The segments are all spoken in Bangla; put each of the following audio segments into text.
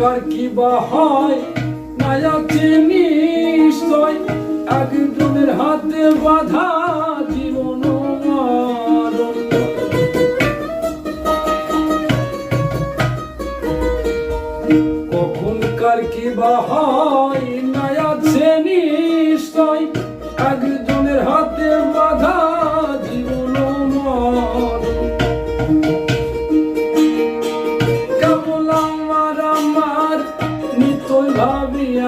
কার কি বা নয়া নায়া চিনি নিশ্চয়, একজনের হাতে বাধা জীবন কখন কার কি বা নয়া নায়া চিনি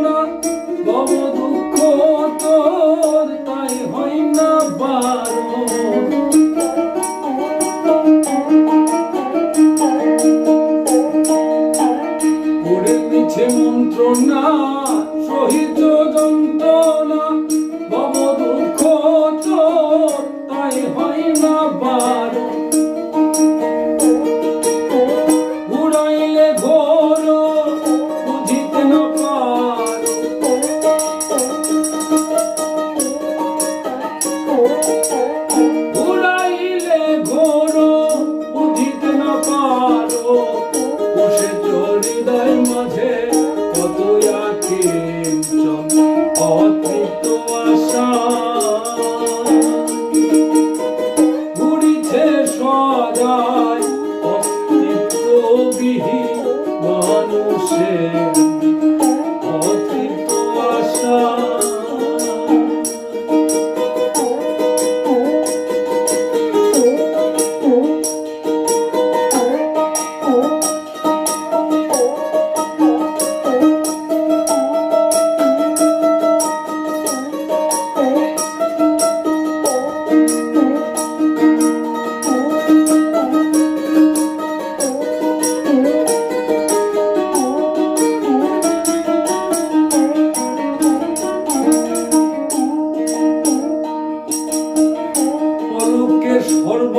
না গম দুঃখ তোর তাই হয় না বারণ। yeah.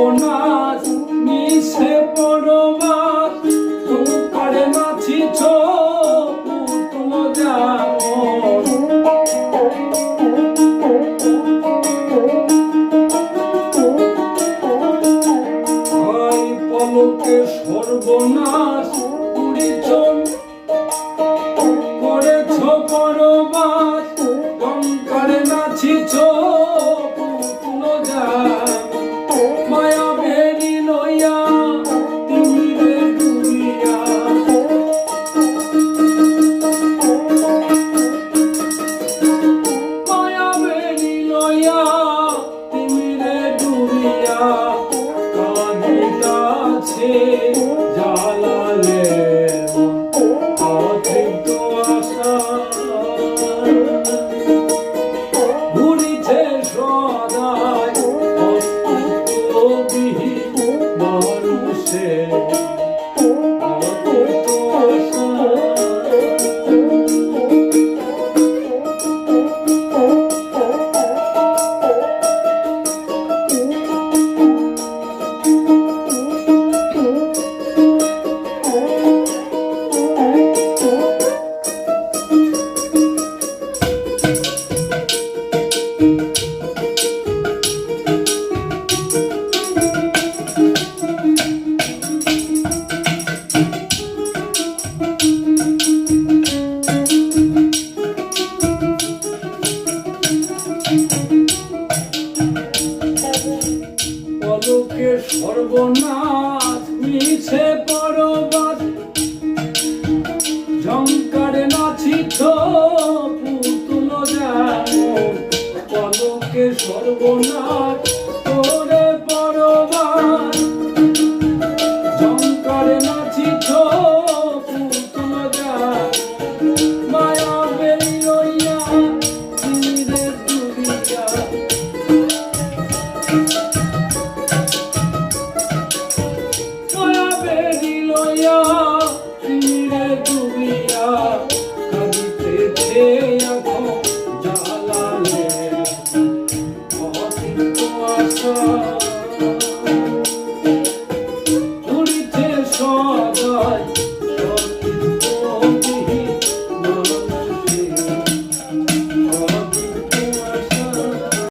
সর্বনাশ নিশে পরমাস তোমারে নাচিছ সর্বনাশ করেছ পরবাস 아. part of